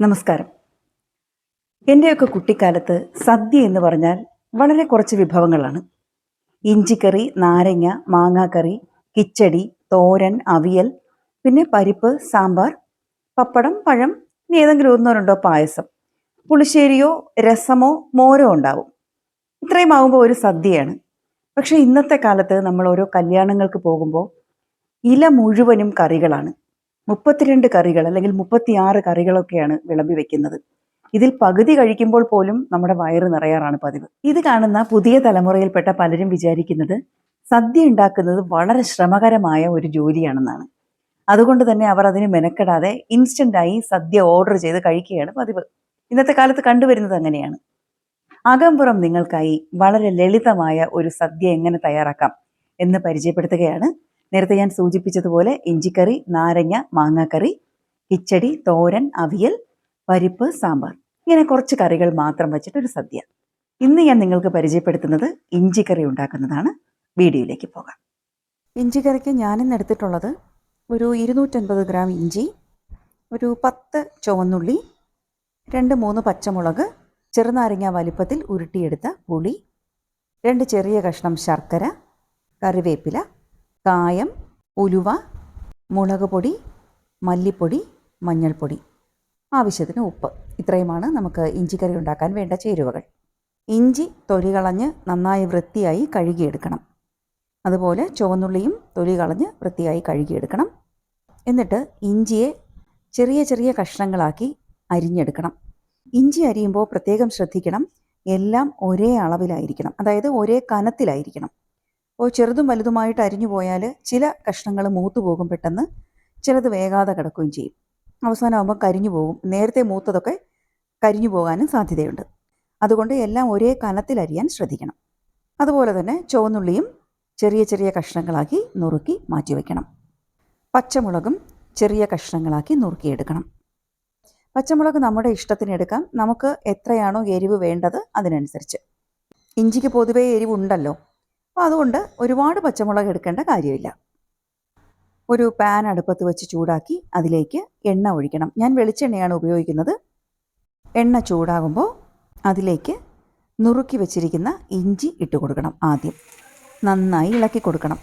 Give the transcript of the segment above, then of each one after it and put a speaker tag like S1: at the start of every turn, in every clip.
S1: നമസ്കാരം. എന്റെയൊക്കെ കുട്ടിക്കാലത്ത് സദ്യ എന്ന് പറഞ്ഞാൽ വളരെ കുറച്ച് വിഭവങ്ങളാണ്. ഇഞ്ചിക്കറി നാരങ്ങ മാങ്ങാക്കറി കിച്ചടി തോരൻ അവിയൽ പിന്നെ പരിപ്പ് സാമ്പാർ പപ്പടം പഴം ഇനി ഏതെങ്കിലും ഒന്നോ രണ്ടോ പായസം. പുളിശ്ശേരിയോ രസമോ മോരോ ഉണ്ടാവും. ഇത്രയും ആകുമ്പോൾ ഒരു സദ്യയാണ്. പക്ഷെ ഇന്നത്തെ കാലത്ത് നമ്മൾ ഓരോ കല്യാണങ്ങൾക്ക് പോകുമ്പോൾ ഇല മുഴുവനും കറികളാണ്. മുപ്പത്തിരണ്ട് കറികൾ അല്ലെങ്കിൽ മുപ്പത്തിയാറ് കറികളൊക്കെയാണ് വിളമ്പി വെക്കുന്നത്. ഇതിൽ പകുതി കഴിക്കുമ്പോൾ പോലും നമ്മുടെ വയറ് നിറയാറാണ് പതിവ്. ഇത് കാണുന്ന പുതിയ തലമുറയിൽപ്പെട്ട പലരും വിചാരിക്കുന്നത് സദ്യ ഉണ്ടാക്കുന്നത് വളരെ ശ്രമകരമായ ഒരു ജോലിയാണെന്നാണ്. അതുകൊണ്ട് തന്നെ അവർ അതിന് മെനക്കെടാതെ ഇൻസ്റ്റന്റായി സദ്യ ഓർഡർ ചെയ്ത് കഴിക്കുകയാണ് പതിവ്. ഇന്നത്തെ കാലത്ത് കണ്ടുവരുന്നത് അങ്ങനെയാണ്. അകംപുറം നിങ്ങൾക്കായി വളരെ ലളിതമായ ഒരു സദ്യ എങ്ങനെ തയ്യാറാക്കാം എന്ന് പരിചയപ്പെടുത്തുകയാണ് നേരത്തെ ഞാൻ സൂചിപ്പിച്ചതുപോലെ ഇഞ്ചിക്കറി നാരങ്ങ മാങ്ങാക്കറി കിച്ചടി തോരൻ അവിയൽ പരിപ്പ് സാമ്പാർ. ഇങ്ങനെ കുറച്ച് കറികൾ മാത്രം വെച്ചിട്ട് ഒരു സദ്യ. ഇന്ന് ഞാൻ നിങ്ങൾക്ക് പരിചയപ്പെടുത്തുന്നത് ഇഞ്ചിക്കറി ഉണ്ടാക്കുന്നതാണ്. വീഡിയോയിലേക്ക് പോകാം. ഇഞ്ചിക്കറിക്ക് ഞാനിന്ന് എടുത്തിട്ടുള്ളത് ഒരു ഇരുന്നൂറ്റൻപത് ഗ്രാം ഇഞ്ചി ഒരു പത്ത് ചുവന്നുള്ളി രണ്ട് മൂന്ന് പച്ചമുളക് ചെറുനാരങ്ങ വലിപ്പത്തിൽ ഉരുട്ടിയെടുത്ത പുളി രണ്ട് ചെറിയ കഷ്ണം ശർക്കര കറിവേപ്പില കായം ഉലുവ മുളക് പൊടി മല്ലിപ്പൊടി മഞ്ഞൾപ്പൊടി. ആവശ്യത്തിന് ഉപ്പ്. ഇത്രയുമാണ് നമുക്ക് ഇഞ്ചിക്കറി ഉണ്ടാക്കാൻ വേണ്ട ചേരുവകൾ. ഇഞ്ചി തൊലി കളഞ്ഞ് നന്നായി വൃത്തിയായി കഴുകിയെടുക്കണം. അതുപോലെ ചുവന്നുള്ളിയും തൊലി കളഞ്ഞ് വൃത്തിയായി കഴുകിയെടുക്കണം. എന്നിട്ട് ഇഞ്ചിയെ ചെറിയ ചെറിയ കഷ്ണങ്ങളാക്കി അരിഞ്ഞെടുക്കണം. ഇഞ്ചി അരിയുമ്പോൾ പ്രത്യേകം ശ്രദ്ധിക്കണം. എല്ലാം ഒരേ അളവിലായിരിക്കണം. അതായത് ഒരേ കനത്തിലായിരിക്കണം. അപ്പോൾ ചെറുതും വലുതുമായിട്ട് അരിഞ്ഞു പോയാൽ ചില കഷ്ണങ്ങൾ മൂത്തു പോകും പെട്ടെന്ന്. ചിലത് വേഗാതെ കിടക്കുകയും ചെയ്യും. അവസാനമാകുമ്പോൾ കരിഞ്ഞു പോകും. നേരത്തെ മൂത്തതൊക്കെ കരിഞ്ഞു പോകാനും സാധ്യതയുണ്ട്. അതുകൊണ്ട് എല്ലാം ഒരേ കനത്തിൽ അരിയാൻ ശ്രദ്ധിക്കണം. അതുപോലെ തന്നെ ചുവന്നുള്ളിയും ചെറിയ ചെറിയ കഷ്ണങ്ങളാക്കി നുറുക്കി മാറ്റിവെക്കണം പച്ചമുളകും ചെറിയ കഷ്ണങ്ങളാക്കി നുറുക്കിയെടുക്കണം പച്ചമുളക് നമ്മുടെ ഇഷ്ടത്തിന് എടുക്കാം. നമുക്ക് എത്രയാണോ എരിവ് വേണ്ടത് അതിനനുസരിച്ച്. ഇഞ്ചിക്ക് പൊതുവേ എരിവുണ്ടല്ലോ. അപ്പോൾ അതുകൊണ്ട് ഒരുപാട് പച്ചമുളക് എടുക്കേണ്ട കാര്യമില്ല. ഒരു പാൻ അടുപ്പത്ത് വെച്ച് ചൂടാക്കി അതിലേക്ക് എണ്ണ ഒഴിക്കണം. ഞാൻ വെളിച്ചെണ്ണയാണ് ഉപയോഗിക്കുന്നത്. എണ്ണ ചൂടാകുമ്പോൾ അതിലേക്ക് നുറുക്കി വെച്ചിരിക്കുന്ന ഇഞ്ചി ഇട്ട് കൊടുക്കണം ആദ്യം. നന്നായി ഇളക്കി കൊടുക്കണം.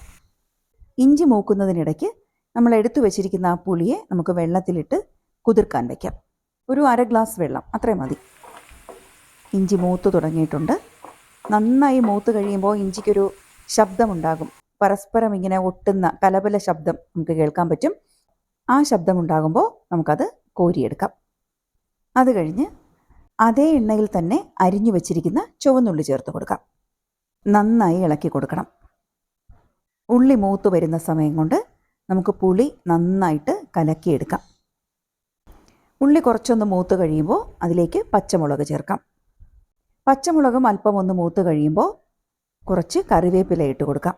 S1: ഇഞ്ചി മൂക്കുന്നതിനിടയ്ക്ക് നമ്മൾ എടുത്തു വെച്ചിരിക്കുന്ന ആ പുളിയെ നമുക്ക് വെള്ളത്തിലിട്ട് കുതിർക്കാൻ വയ്ക്കാം ഒരു അര ഗ്ലാസ് വെള്ളം അത്രയും മതി. ഇഞ്ചി മൂത്ത് തുടങ്ങിയിട്ടുണ്ട്. നന്നായി മൂത്ത് കഴിയുമ്പോൾ ഇഞ്ചിക്കൊരു ശബ്ദമുണ്ടാകും. പരസ്പരം ഇങ്ങനെ ഒട്ടുന്ന കലബല ശബ്ദം നമുക്ക് കേൾക്കാൻ പറ്റും. ആ ശബ്ദമുണ്ടാകുമ്പോൾ നമുക്കത് കോരിയെടുക്കാം. അത് കഴിഞ്ഞ് അതേ എണ്ണയിൽ തന്നെ അരിഞ്ഞു വെച്ചിരിക്കുന്ന ചുവന്നുള്ളി ചേർത്ത് കൊടുക്കാം. നന്നായി ഇളക്കി കൊടുക്കണം. ഉള്ളി മൂത്ത് വരുന്ന സമയം കൊണ്ട് നമുക്ക് പുളി നന്നായിട്ട് കലക്കിയെടുക്കാം. ഉള്ളി കുറച്ചൊന്ന് മൂത്ത് കഴിയുമ്പോൾ അതിലേക്ക് പച്ചമുളക് ചേർക്കാം. പച്ചമുളകും അല്പം ഒന്ന് മൂത്ത് കഴിയുമ്പോൾ കുറച്ച് കറിവേപ്പില ഇട്ട് കൊടുക്കാം.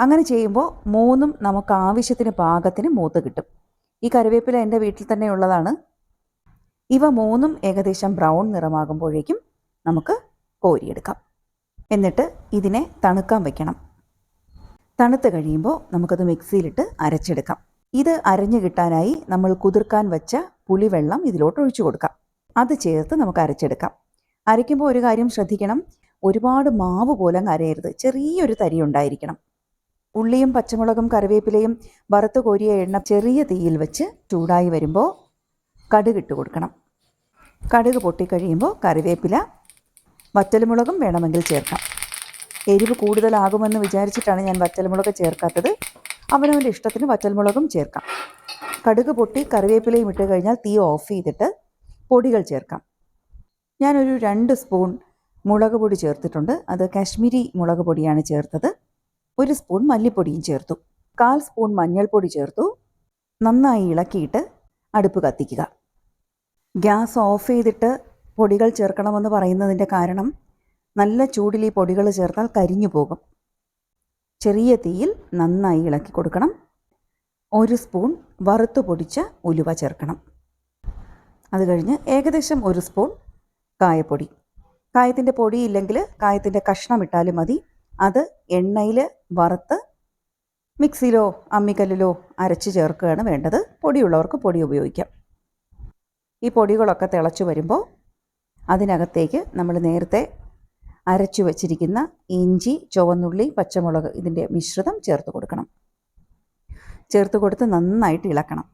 S1: അങ്ങനെ ചെയ്യുമ്പോൾ മൂന്നും നമുക്ക് ആവശ്യത്തിന് പാകത്തിന് മൂത്ത് കിട്ടും. ഈ കറിവേപ്പില എന്റെ വീട്ടിൽ തന്നെ ഉള്ളതാണ്. ഇവ മൂന്നും ഏകദേശം ബ്രൗൺ നിറമാകുമ്പോഴേക്കും നമുക്ക് കോരിയെടുക്കാം. എന്നിട്ട് ഇതിനെ തണുക്കാൻ വയ്ക്കണം തണുത്ത് കഴിയുമ്പോൾ നമുക്കത് മിക്സിയിലിട്ട് അരച്ചെടുക്കാം. ഇത് അരഞ്ഞു കിട്ടാനായി നമ്മൾ കുതിർക്കാൻ വെച്ച പുളിവെള്ളം ഇതിലോട്ട് ഒഴിച്ചു കൊടുക്കാം. അത് ചേർത്ത് നമുക്ക് അരച്ചെടുക്കാം. അരയ്ക്കുമ്പോൾ ഒരു കാര്യം ശ്രദ്ധിക്കണം. ഒരുപാട് മാവ് പോലും കരയരുത്. ചെറിയൊരു തരി ഉണ്ടായിരിക്കണം. ഉള്ളിയും പച്ചമുളകും കറിവേപ്പിലയും വറുത്ത് കോരിയ എണ്ണ ചെറിയ തീയിൽ വെച്ച് ചൂടായി വരുമ്പോൾ കടുക് ഇട്ട് കൊടുക്കണം. കടുക് പൊട്ടിക്കഴിയുമ്പോൾ കറിവേപ്പില വറ്റൽമുളകും വേണമെങ്കിൽ ചേർക്കാം. എരിവ് കൂടുതലാകുമെന്ന് വിചാരിച്ചിട്ടാണ് ഞാൻ വറ്റൽമുളക് ചേർക്കാത്തത്. അവനവന്റെ ഇഷ്ടത്തിന് വറ്റൽമുളകും ചേർക്കാം. കടുക് പൊട്ടി കറിവേപ്പിലയും ഇട്ട് കഴിഞ്ഞാൽ തീ ഓഫ് ചെയ്തിട്ട് പൊടികൾ ചേർക്കാം. ഞാനൊരു രണ്ട് സ്പൂൺ മുളക് പൊടി ചേർത്തിട്ടുണ്ട്. അത് കാശ്മീരി മുളക് പൊടിയാണ് ചേർത്തത്. ഒരു സ്പൂൺ മല്ലിപ്പൊടിയും ചേർത്തു. കാൽ സ്പൂൺ മഞ്ഞൾപ്പൊടി ചേർത്തു. നന്നായി ഇളക്കിയിട്ട് അടുപ്പ് കത്തിക്കുക. ഗ്യാസ് ഓഫ് ചെയ്തിട്ട് പൊടികൾ ചേർക്കണമെന്ന് പറയുന്നതിന്റെ കാരണം നല്ല ചൂടിൽ ഈ പൊടികൾ ചേർത്താൽ കരിഞ്ഞു പോകും. ചെറിയ തീയിൽ നന്നായി ഇളക്കി കൊടുക്കണം. ഒരു സ്പൂൺ വറുത്ത് പൊടിച്ച ഉലുവ ചേർക്കണം. അത് കഴിഞ്ഞ് ഏകദേശം ഒരു സ്പൂൺ കായപ്പൊടി. കായത്തിന്റെ പൊടിയില്ലെങ്കിൽ കായത്തിന്റെ കഷ്ണം ഇട്ടാലും മതി. അത് എണ്ണയിൽ വറുത്ത് മിക്സിയിലോ അമ്മിക്കല്ലിലോ അരച്ച് ചേർക്കുകയാണ് വേണ്ടത്. പൊടിയുള്ളവർക്ക് പൊടി ഉപയോഗിക്കാം. ഈ പൊടികളൊക്കെ തിളച്ചു വരുമ്പോൾ അതിനകത്തേക്ക് നമ്മൾ നേരത്തെ അരച്ചു വച്ചിരിക്കുന്ന ഇഞ്ചി ചുവന്നുള്ളി പച്ചമുളക് ഇതിന്റെ മിശ്രിതം ചേർത്ത് കൊടുക്കണം. ചേർത്ത് കൊടുത്ത് നന്നായിട്ട് ഇളക്കണം.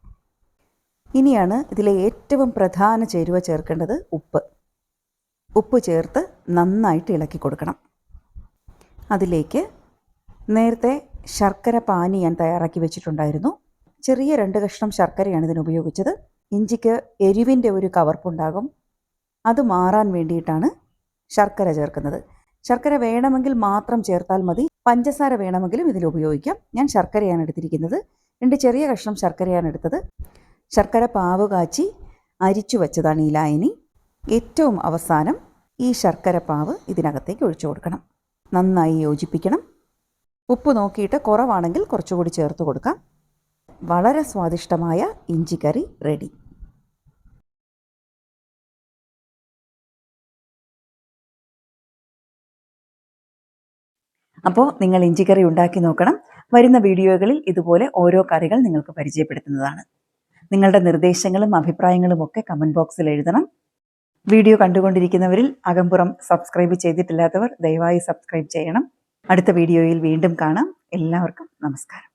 S1: ഇനിയാണ് ഇതിലെ ഏറ്റവും പ്രധാന ചേരുവ ചേർക്കേണ്ടത് ഉപ്പ്. ഉപ്പ് ചേർത്ത് നന്നായിട്ട് ഇളക്കി കൊടുക്കണം. അതിലേക്ക് നേരത്തെ ശർക്കര പാനി ഞാൻ തയ്യാറാക്കി വെച്ചിട്ടുണ്ടായിരുന്നു. ചെറിയ രണ്ട് കഷ്ണം ശർക്കരയാണ് ഇതിന് ഉപയോഗിച്ചത്. ഇഞ്ചിക്ക് എരിവിന്റെ ഒരു കവർപ്പുണ്ടാകും. അത് മാറാൻ വേണ്ടിയിട്ടാണ് ശർക്കര ചേർക്കുന്നത്. ശർക്കര വേണമെങ്കിൽ മാത്രം ചേർത്താൽ മതി. പഞ്ചസാര വേണമെങ്കിലും ഇതിൽ ഉപയോഗിക്കാം. ഞാൻ ശർക്കരയാണ് എടുത്തിരിക്കുന്നത്. രണ്ട് ചെറിയ കഷ്ണം ശർക്കരയാണ് എടുത്തത്. ശർക്കര പാവ് കാച്ചി അരിച്ചു വെച്ചതാണ് ഈ ലായനി. ഏറ്റവും അവസാനം ഈ ശർക്കര പാവ് ഇതിനകത്തേക്ക് ഒഴിച്ചു കൊടുക്കണം. നന്നായി യോജിപ്പിക്കണം. ഉപ്പ് നോക്കിയിട്ട് കുറവാണെങ്കിൽ കുറച്ചുകൂടി ചേർത്ത് കൊടുക്കാം. വളരെ സ്വാദിഷ്ടമായ ഇഞ്ചിക്കറി റെഡി. അപ്പോൾ നിങ്ങൾ ഇഞ്ചിക്കറി ഉണ്ടാക്കി നോക്കണം. വരുന്ന വീഡിയോകളിൽ ഇതുപോലെ ഓരോ കറികൾ നിങ്ങൾക്ക് പരിചയപ്പെടുത്തുന്നതാണ്. നിങ്ങളുടെ നിർദ്ദേശങ്ങളും അഭിപ്രായങ്ങളും ഒക്കെ കമന്റ് ബോക്സിൽ എഴുതണം. വീഡിയോ കണ്ടുകൊണ്ടിരിക്കുന്നവരിൽ അകമ്പുറം സബ്സ്ക്രൈബ് ചെയ്തിട്ടില്ലാത്തവർ ദയവായി സബ്സ്ക്രൈബ് ചെയ്യണം. അടുത്ത വീഡിയോയിൽ വീണ്ടും കാണാം. എല്ലാവർക്കും നമസ്കാരം.